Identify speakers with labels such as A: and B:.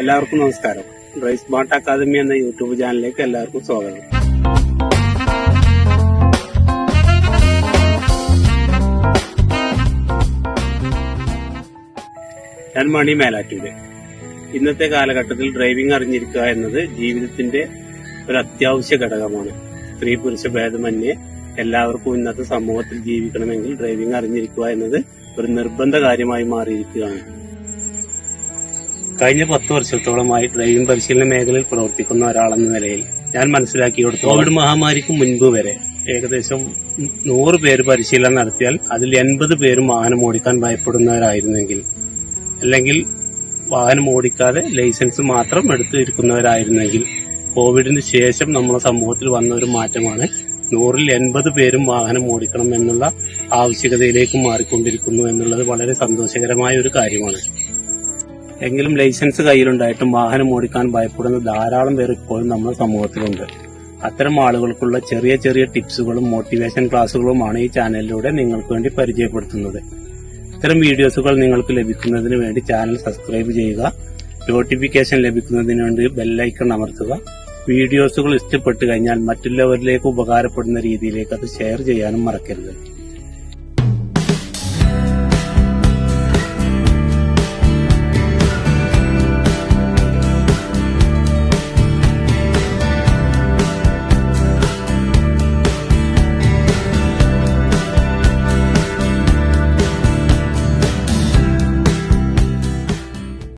A: എല്ലാവർക്കും നമസ്കാരം. Drive smart academy എന്ന യൂട്യൂബ് ചാനലിലേക്ക് എല്ലാവർക്കും സ്വാഗതം. ഞാൻ മണി മേലാറ്റൂര്. ഇന്നത്തെ കാലഘട്ടത്തിൽ ഡ്രൈവിംഗ് അറിഞ്ഞിരിക്കുക എന്നത് ജീവിതത്തിന്റെ ഒരു അത്യാവശ്യ ഘടകമാണ്. സ്ത്രീ പുരുഷ ഭേദമന്യേ എല്ലാവർക്കും ഇന്നത്തെ സമൂഹത്തിൽ ജീവിക്കണമെങ്കിൽ ഡ്രൈവിംഗ് അറിഞ്ഞിരിക്കുക എന്നത് ഒരു നിർബന്ധ കാര്യമായി മാറിയിരിക്കുകയാണ്. കഴിഞ്ഞ പത്ത് വർഷത്തോളമായി ഡ്രൈവിംഗ് പരിശീലന മേഖലയിൽ പ്രവർത്തിക്കുന്ന ഒരാളെന്ന നിലയിൽ ഞാൻ മനസ്സിലാക്കിയെടുത്തു കോവിഡ് മഹാമാരിക്ക് മുൻപ് വരെ ഏകദേശം നൂറ് പേര് പരിശീലനം നടത്തിയാൽ അതിൽ എൺപത് പേരും വാഹനം ഓടിക്കാൻ ഭയപ്പെടുന്നവരായിരുന്നെങ്കിൽ അല്ലെങ്കിൽ വാഹനം ഓടിക്കാതെ ലൈസൻസ് മാത്രം എടുത്തിരിക്കുന്നവരായിരുന്നെങ്കിൽ കോവിഡിന് ശേഷം നമ്മുടെ സമൂഹത്തിൽ വന്ന ഒരു മാറ്റമാണ് നൂറിൽ എൺപത് പേരും വാഹനം ഓടിക്കണം എന്നുള്ള ആവശ്യകതയിലേക്ക് മാറിക്കൊണ്ടിരിക്കുന്നു എന്നുള്ളത് വളരെ സന്തോഷകരമായ ഒരു കാര്യമാണ്. എങ്കിലും ലൈസൻസ് കയ്യിലുണ്ടായിട്ടും വാഹനം ഓടിക്കാൻ ഭയപ്പെടുന്ന ധാരാളം പേർ ഇപ്പോഴും നമ്മുടെ സമൂഹത്തിലുണ്ട്. അത്തരം ആളുകൾക്കുള്ള ചെറിയ ചെറിയ ടിപ്സുകളും മോട്ടിവേഷൻ ക്ലാസ്സുകളുമാണ് ഈ ചാനലിലൂടെ നിങ്ങൾക്ക് വേണ്ടി പരിചയപ്പെടുത്തുന്നത്. ഇത്തരം വീഡിയോസുകൾ നിങ്ങൾക്ക് ലഭിക്കുന്നതിന് വേണ്ടി ചാനൽ സബ്സ്ക്രൈബ് ചെയ്യുക നോട്ടിഫിക്കേഷൻ ലഭിക്കുന്നതിന് വേണ്ടി ബെല്ലൈക്കൺ അമർത്തുക വീഡിയോസുകൾ ഇഷ്ടപ്പെട്ടു കഴിഞ്ഞാൽ മറ്റുള്ളവരിലേക്ക് ഉപകാരപ്പെടുന്ന രീതിയിലേക്ക് അത് ഷെയർ ചെയ്യാനും മറക്കരുത്.